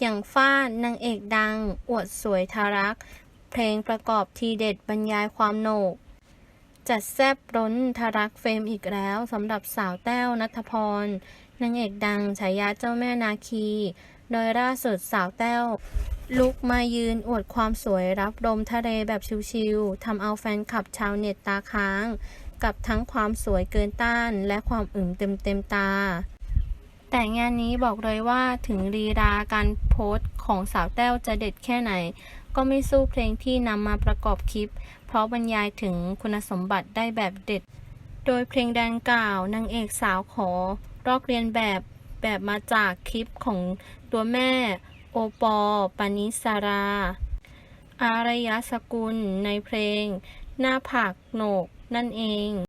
อย่างฟ้านนางเอกดัง อวดสวยทารัก เพลงประกอบทีเด็ดบรรยายความโหนก จัดแซบร้นทารักเฟรมอีกแล้วสำหรับสาวแต้วนัทพรนางเอกดังฉายาเจ้าแม่นาคี โดยล่าสุดสาวแต้ว ลุกมายืนอวดความสวยรับลมทะเลแบบชิลๆทำเอาแฟนคลับชาวเน็ตตาค้าง กับทั้งความสวยเกินต้านและความอึมเต็มเต็มตา แต่งานนี้บอกเลยว่าถึงลีลาการโพสต์ของสาวแต้วจะเด็ดแค่ไหน ก็ไม่สู้เพลงที่นำมาประกอบคลิป เพราะบรรยายถึงคุณสมบัติได้แบบเด็ด โดยเพลงดังกล่าวนางเอกสาวขอลอกเรียนแบบแบบมาจากคลิปของตัวแม่ โอปอล์ปานิสารา อารยสกุลในเพลง หน้าผากโหนกนั่นเอง